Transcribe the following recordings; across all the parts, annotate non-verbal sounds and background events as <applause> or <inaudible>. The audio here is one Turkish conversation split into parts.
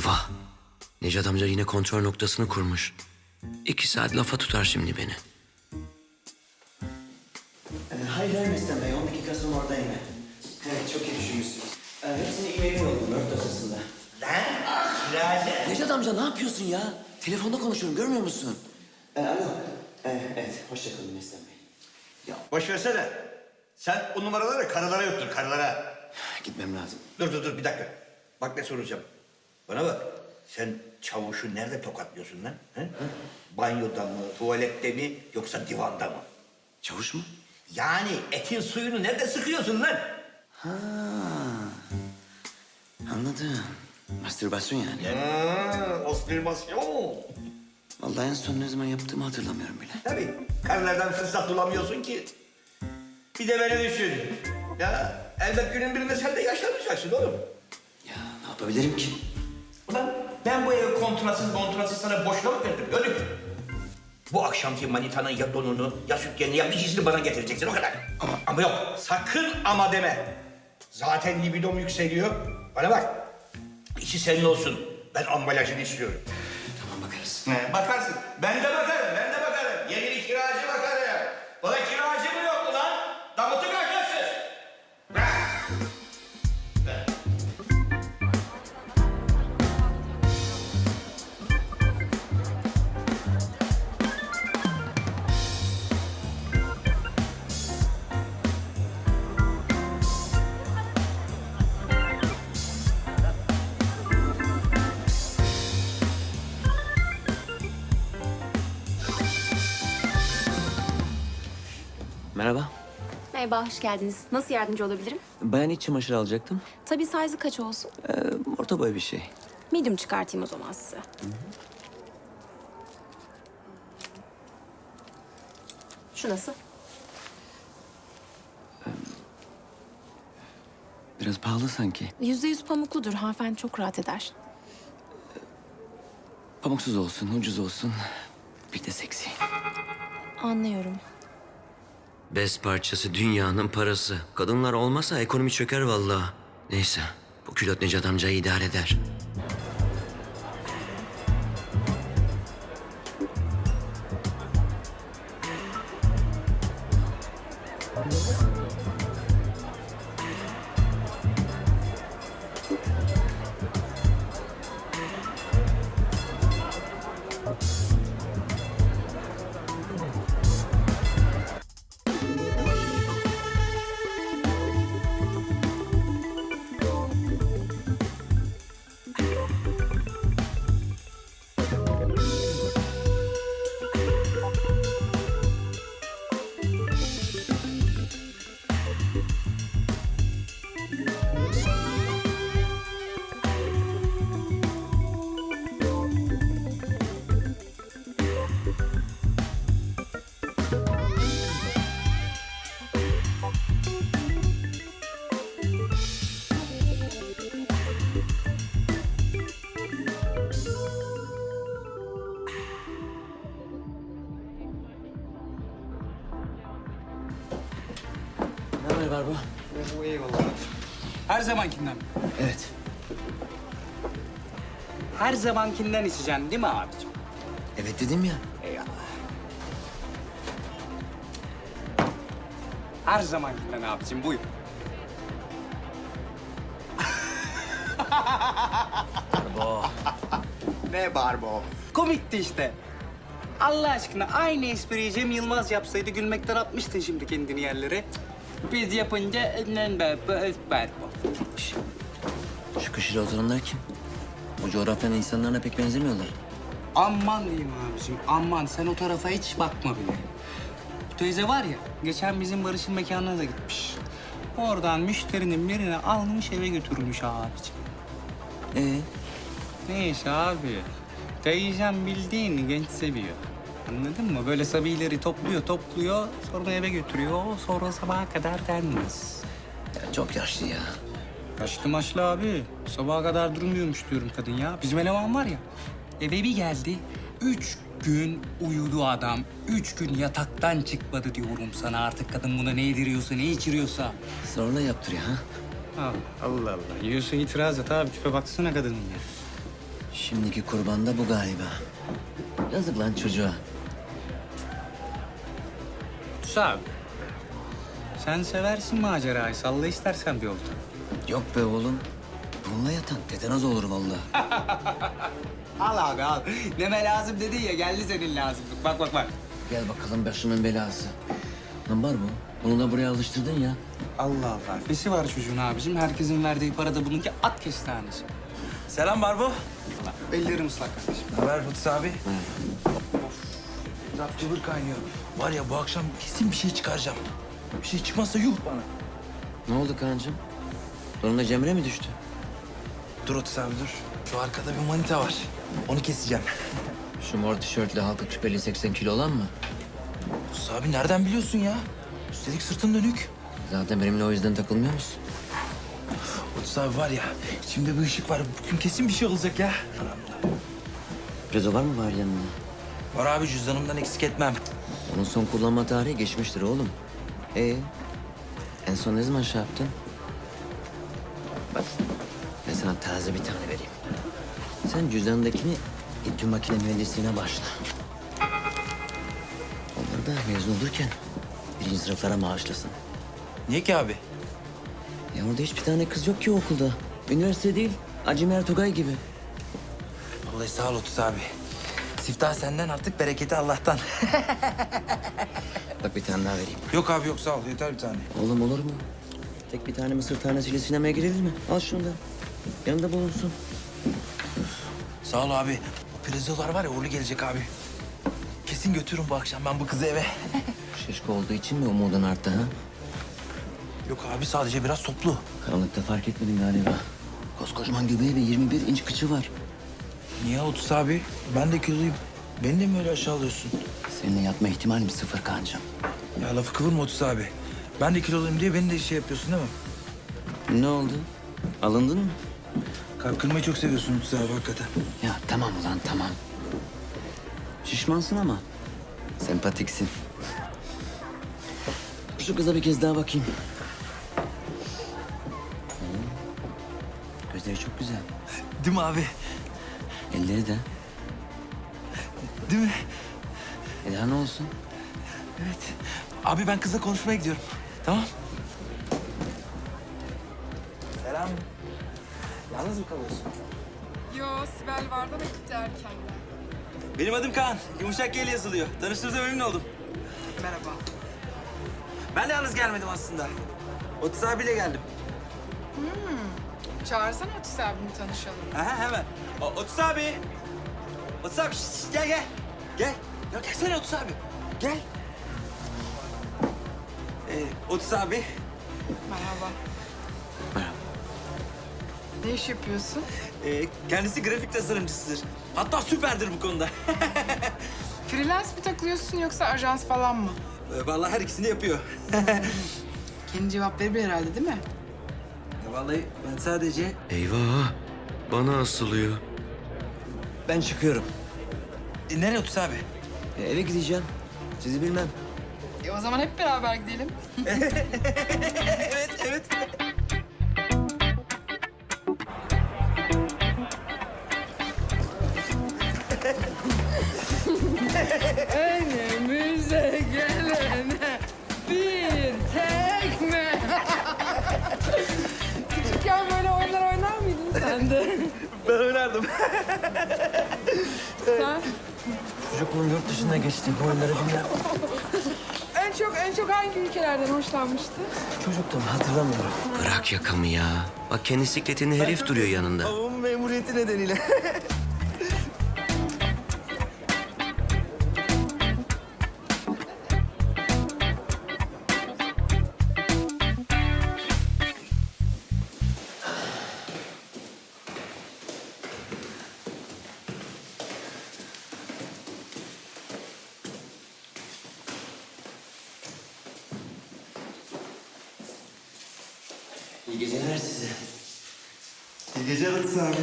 Eyvah. Necat amca yine kontrol noktasını kurmuş. İki saat lafa tutar şimdi beni. Ee, hayır hayır Mesut Bey, 10 dakika sonra oradayım ben. Evet, çok iyi düşünmüşsünüz. Ee, hepsini e-mail'e yolladım, Word dosyasında. Lan kiracı. Necat amca ne yapıyorsun ya? Telefonda konuşuyorum görmüyor musun? Ee, alo. Ee, evet, hoşça kalın Mesut Bey. Ya boş versene. Sen o numaraları karılara yuttur karılara. <sighs> Gitmem lazım. Dur dur dur bir dakika. Bak ne soracağım. Bana bak. Sen çavuşu nerede tokatlıyorsun lan? He? Banyoda mı, tuvalette mi yoksa divanda mı? Çavuş mu? Yani etin suyunu nerede sıkıyorsun lan? Ha. Anladım. Mastürbasyon yani. Ha, ostürmasyon. Vallahi en son ne zaman yaptığımı hatırlamıyorum bile. Tabii karılardan fırsat bulamıyorsun ki. Bir de beni düşün. Ya elbet günün birinde sen de yaşlanacaksın oğlum. Ya ne yapabilirim ki? Ben bu evi kontratsız kontratsız sana boşuna mı verdim? Gördün mü? Bu akşamki manitanın ya donunu ya sütyenini ya bir ikisini bana getireceksin o kadar. Ama, ama yok sakın ama deme. Zaten libidom yükseliyor. Bana bak. İşi senin olsun. Ben ambalajını istiyorum. Tamam bakarız. Ne? Bakarsın. Ben de Merhaba, hoş geldiniz. Nasıl yardımcı olabilirim? Bayan iç çamaşırı alacaktım. Tabii size'ı kaç olsun? Ee, orta boy bir şey. Medium çıkartayım o zaman size. Şu nasıl? Biraz pahalı sanki. Yüzde yüz pamukludur. Hanımefendi çok rahat eder. Pamuksuz olsun, ucuz olsun. Bir de seksi. Anlıyorum. Bez parçası dünyanın parası. Kadınlar olmasa ekonomi çöker vallahi. Neyse, bu külot Necat amcayı idare eder. Barbo? Her zamankinden. Evet. Her zamankinden içeceksin değil mi abicim? Evet dedim ya. Eyvallah. Her zamankinden abicim buyur. Barbo. Ne barbo? Komikti işte. Allah aşkına aynı espriyi Cem Yılmaz yapsaydı gülmekten atmıştın şimdi kendini yerlere. Biz yapınca barbo. Şu köşede oturanlar kim? O coğrafyanın insanlarına pek benzemiyorlar. Aman diyeyim abicim, aman sen o tarafa hiç bakma bile. Bu teyze var ya, geçen bizim Barış'ın mekanına da gitmiş. Oradan müşterinin birini almış eve götürmüş abicim. Ee, Neyse abi, teyzem bildiğini genç seviyor. Anladın mı? Böyle sabileri topluyor, topluyor, sonra eve götürüyor. Sonra sabaha kadar denmez. ya çok yaşlı ya. Kaçtı maçlı abi. Sabaha kadar durmuyormuş diyorum kadın ya. Bizim eleman var ya. Eve bir geldi. Üç gün uyudu adam. Üç gün yataktan çıkmadı diyorum sana. Artık kadın buna ne yediriyorsa, ne içiriyorsa. Zorla yaptırıyor ha. Allah Allah. Allah. Yiyorsa itiraz et abi. Tipe baksana kadının ya. Şimdiki kurban da bu galiba. Yazık lan çocuğa. Sağ Sen seversin macerayı. Salla istersen bir oldu. Yok be oğlum. Bununla yatan tetanoz olur vallahi. <laughs> Al abi al. Neme lazım dedin ya geldi senin lazımlık. Bak bak bak. Gel bakalım başımın belası. Lan var bu. Bunu da buraya alıştırdın ya. Allah Allah. Nesi var çocuğun abicim? Herkesin verdiği para da bununki at kestanesi. Selam Barbo. Ellerim ıslak kardeşim. Haber Lütfü abi. Laf cıvır kaynıyor. Var ya bu akşam kesin bir şey çıkaracağım. Bir şey çıkmazsa yuh bana. Ne oldu kancım? Sonunda Cemre mi düştü? Dur Otis abi dur. Şu arkada bir manita var. Onu keseceğim. Şu mor tişörtlü halka küpeli 80 kilo olan mı? Otis abi nereden biliyorsun ya? Üstelik sırtın dönük. Zaten benimle o yüzden takılmıyor musun? Otis abi var ya içimde bir ışık var. Bugün kesin bir şey olacak ya. Rezo var mı var yanında? Var abi cüzdanımdan eksik etmem. Onun son kullanma tarihi geçmiştir oğlum. Ee, en son ne zaman şey yaptın? Bak, ben sana taze bir tane vereyim. Sen cüzdanındakini İTÜ makine mühendisliğine başla. Onlar da mezun olurken birinci sınıflara maaşlasın. Niye ki abi? Ya orada hiçbir tane kız yok ki okulda. Üniversite değil, Acimer Tugay gibi. Vallahi sağ ol Otis abi. Siftah senden artık bereketi Allah'tan. Bak bir tane daha vereyim. yok abi yok sağ ol yeter bir tane. Oğlum olur mu? Tek bir tane mısır tanesiyle sinemaya girilir mi? Al şunu da. Yanında bulunsun. Sağ ol abi. O pirzolar var ya uğurlu gelecek abi. Kesin götürürüm bu akşam ben bu kızı eve. Şişko olduğu için mi umudun arttı ha? Yok abi sadece biraz toplu. Karanlıkta fark etmedin galiba. Koskocaman göbeği ve 21 inç kıçı var. Niye Otus abi? Ben de kiloluyum. Beni de mi öyle aşağılıyorsun? Seninle yatma ihtimalim sıfır kancam. Ya lafı kıvırma Otus abi. Ben de kiloluyum diye beni de şey yapıyorsun değil mi? Ne oldu? Alındın mı? Kalp kırmayı çok seviyorsun Otus abi hakikaten. Ya tamam ulan tamam. Şişmansın ama sempatiksin. Şu kıza bir kez daha bakayım. Gözleri çok güzel. Değil mi abi? Elleri de. Değil mi? E daha ne olsun? Evet. Abi ben kızla konuşmaya gidiyorum. Tamam. Selam. Yalnız mı kalıyorsun? Yo, Sibel vardı ama gitti erkenden. Benim adım Kaan. Yumuşak G ile yazılıyor. Tanıştığınıza memnun oldum. Merhaba. Ben de yalnız gelmedim aslında. Otis abiyle geldim. Çağırsana Otis abimi tanışalım. Aha hemen. O, Otis abi. Otis abi şişt, şişt, gel gel. Gel. Ya gelsene Otis abi. Gel. Ee, Otis abi. Merhaba. Ne iş yapıyorsun? e, kendisi grafik tasarımcısıdır. Hatta süperdir bu konuda. <laughs> Freelance mi takılıyorsun yoksa ajans falan mı? Ee, Vallahi her ikisini yapıyor. <laughs> Kendi cevap verebilir herhalde değil mi? Vallahi ben sadece... Eyvah. Bana asılıyor. Ben çıkıyorum. E, nereye Otis abi? E, eve gideceğim. Sizi bilmem. E o zaman hep beraber gidelim. <laughs> evet, evet. <laughs> Önümüze sen de? Ben oynardım. sen Çocukluğum yurt dışında geçti. Bu oyunları bilmem. en çok en çok hangi ülkelerden hoşlanmıştın? Çocuktum hatırlamıyorum. Bırak yakamı ya. Bak kendi sikletinde herif duruyor yanında. Babamın memuriyeti nedeniyle. <laughs> İyi geceler size. İyi geceler Atıs abi.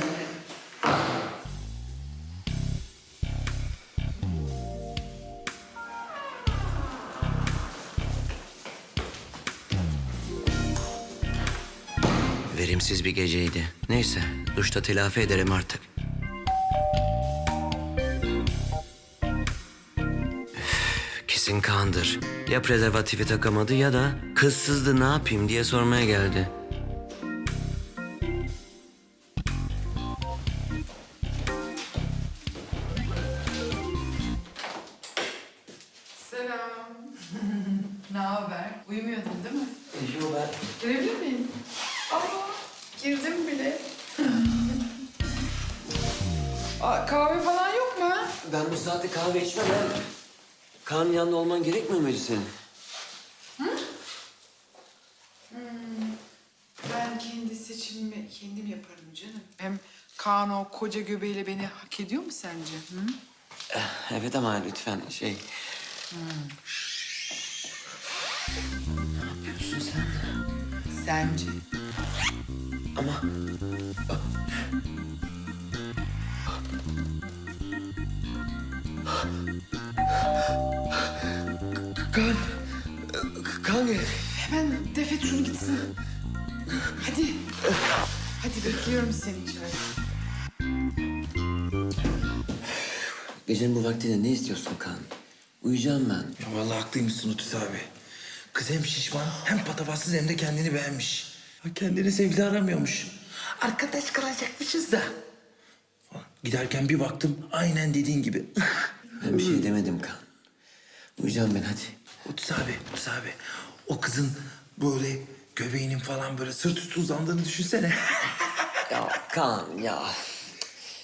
Verimsiz bir geceydi. Neyse, duşta telafi ederim artık. Kesin Kaan'dır. Ya prezervatifi takamadı ya da kızsızdı ne yapayım diye sormaya geldi. Ben. Kaan'ın yanında olman gerekmiyor muydu senin? Ben kendi seçimimi kendim yaparım canım. Hem Kaan o koca göbeğiyle beni hak ediyor mu sence? Hı? Evet ama lütfen şey... Ne yapıyorsun sen? Sence? Ama... Kan... Kan gel. Hemen defet şunu gitsin. Hadi. Hadi bekliyorum seni içeride. Gecenin bu vaktinde ne istiyorsun Kan? Uyuyacağım ben. Ya vallahi haklıymışsın Otis abi. Kız hem şişman hem patavatsız hem de kendini beğenmiş. Ha, Kendini sevgili aramıyormuş. Arkadaş kalacakmışız da. Giderken bir baktım aynen dediğin gibi. Ben bir şey demedim Kan. Uyuyacağım ben hadi. Otis abi, Otis abi. O kızın böyle göbeğinin falan böyle sırt üstü uzandığını düşünsene. <laughs> Ya Kan ya.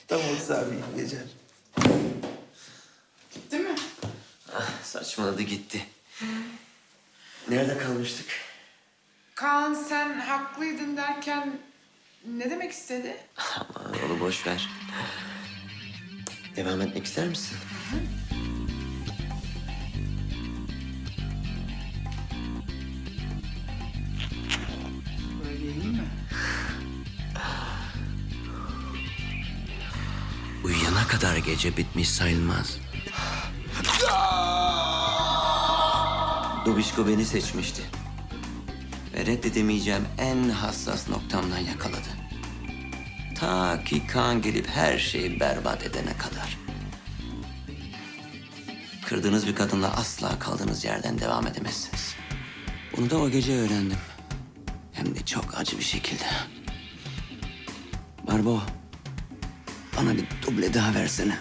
tamam Otis abi iyi geceler. Değil mi? Ah, saçmaladı gitti. Nerede kalmıştık? Kaan sen haklıydın derken ne demek istedi? Aman onu boş ver. Devam etmek ister misin? Böyle iyi mi? Uyuyana kadar gece bitmiş sayılmaz. Dobişko beni seçmişti. Ve reddedemeyeceğim en hassas noktamdan yakaladı. Ta ki kan gelip her şeyi berbat edene kadar. Kırdığınız bir kadınla asla kaldığınız yerden devam edemezsiniz. Bunu da o gece öğrendim. Hem de çok acı bir şekilde. Barbo, bana bir duble daha versene.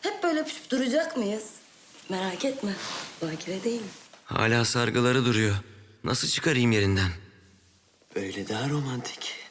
Hep böyle öpüşüp duracak mıyız? Merak etme. Bakire değilim. Hala sargıları duruyor. Nasıl çıkarayım yerinden? Böyle daha romantik.